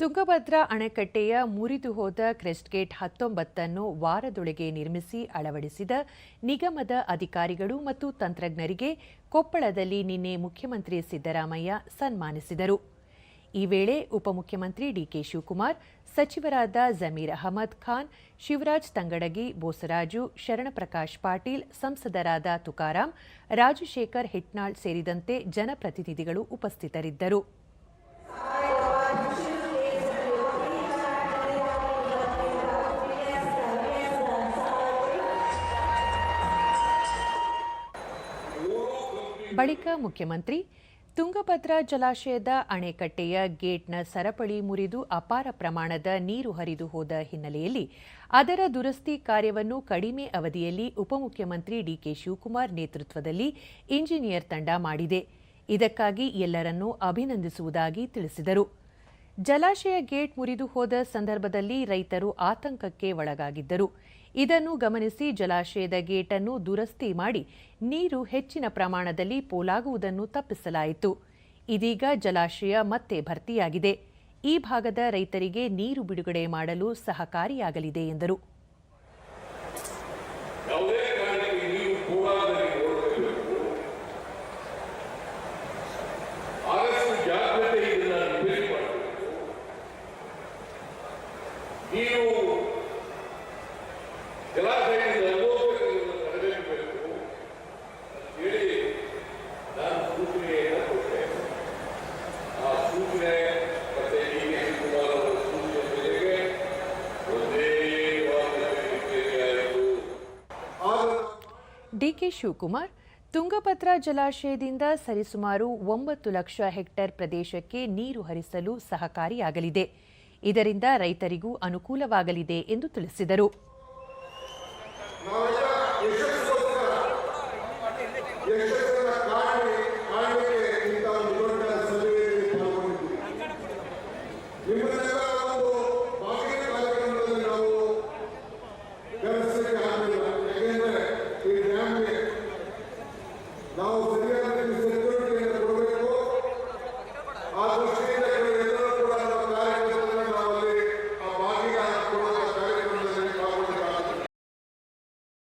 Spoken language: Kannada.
ತುಂಗಭದ್ರಾ ಅಣೆಕಟ್ಟೆಯ ಮುರಿದು ಹೋದ ಕ್ರೆಸ್ಟ್ಗೇಟ್ ಹತ್ತೊಂಬತ್ತನ್ನು ವಾರದೊಳಗೆ ನಿರ್ಮಿಸಿ ಅಳವಡಿಸಿದ ನಿಗಮದ ಅಧಿಕಾರಿಗಳು ಮತ್ತು ತಂತ್ರಜ್ಞರಿಗೆ ಕೊಪ್ಪಳದಲ್ಲಿ ನಿನ್ನೆ ಮುಖ್ಯಮಂತ್ರಿ ಸಿದ್ದರಾಮಯ್ಯ ಸನ್ಮಾನಿಸಿದರು. ಈ ವೇಳೆ ಉಪಮುಖ್ಯಮಂತ್ರಿ ಡಿಕೆ ಶಿವಕುಮಾರ್, ಸಚಿವರಾದ ಜಮೀರ್ ಅಹಮದ್ ಖಾನ್, ಶಿವರಾಜ್ ತಂಗಡಗಿ, ಬೋಸರಾಜು, ಶರಣಪ್ರಕಾಶ್ ಪಾಟೀಲ್, ಸಂಸದರಾದ ತುಕಾರಾಂ, ರಾಜಶೇಖರ್ ಹಿಟ್ನಾಳ್ ಸೇರಿದಂತೆ ಜನಪ್ರತಿನಿಧಿಗಳು ಉಪಸ್ಥಿತರಿದ್ದರು. ಬಳಿಕ ಮುಖ್ಯಮಂತ್ರಿ, ತುಂಗಭದ್ರಾ ಜಲಾಶಯದ ಅಣೆಕಟ್ಟೆಯ ಗೇಟ್ನ ಸರಪಳಿ ಮುರಿದು ಅಪಾರ ಪ್ರಮಾಣದ ನೀರು ಹರಿದು ಹೋದ ಹಿನ್ನೆಲೆಯಲ್ಲಿ ಅದರ ದುರಸ್ತಿ ಕಾರ್ಯವನ್ನು ಕಡಿಮೆ ಅವಧಿಯಲ್ಲಿ ಉಪಮುಖ್ಯಮಂತ್ರಿ ಡಿಕೆ ಶಿವಕುಮಾರ್ ನೇತೃತ್ವದಲ್ಲಿ ಇಂಜಿನಿಯರ್ ತಂಡ ಮಾಡಿದೆ. ಇದಕ್ಕಾಗಿ ಎಲ್ಲರನ್ನೂ ಅಭಿನಂದಿಸುವುದಾಗಿ ತಿಳಿಸಿದರು. ಜಲಾಶಯ ಗೇಟ್ ಮುರಿದು ಹೋದ ಸಂದರ್ಭದಲ್ಲಿ ರೈತರು ಆತಂಕಕ್ಕೆ ಒಳಗಾಗಿದ್ದರು. ಇದನ್ನು ಗಮನಿಸಿ ಜಲಾಶಯದ ಗೇಟನ್ನು ದುರಸ್ತಿ ಮಾಡಿ ನೀರು ಹೆಚ್ಚಿನ ಪ್ರಮಾಣದಲ್ಲಿ ಪೋಲಾಗುವುದನ್ನು ತಪ್ಪಿಸಲಾಯಿತು. ಇದೀಗ ಜಲಾಶಯ ಮತ್ತೆ ಭರ್ತಿಯಾಗಿದೆ. ಈ ಭಾಗದ ರೈತರಿಗೆ ನೀರು ಬಿಡುಗಡೆ ಮಾಡಲು ಸಹಕಾರಿಯಾಗಲಿದೆ ಎಂದರು. ಡಿಕೆ ಶಿವಕುಮಾರ್, ತುಂಗಭದ್ರಾ ಜಲಾಶಯದಿಂದ ಸರಿಸುಮಾರು ಒಂಬತ್ತು ಲಕ್ಷ ಹೆಕ್ಟೇರ್ ಪ್ರದೇಶಕ್ಕೆ ನೀರು ಹರಿಸಲು ಸಹಕಾರಿಯಾಗಲಿದೆ. ಇದರಿಂದ ರೈತರಿಗೂ ಅನುಕೂಲವಾಗಲಿದೆ ಎಂದು ತಿಳಿಸಿದರು.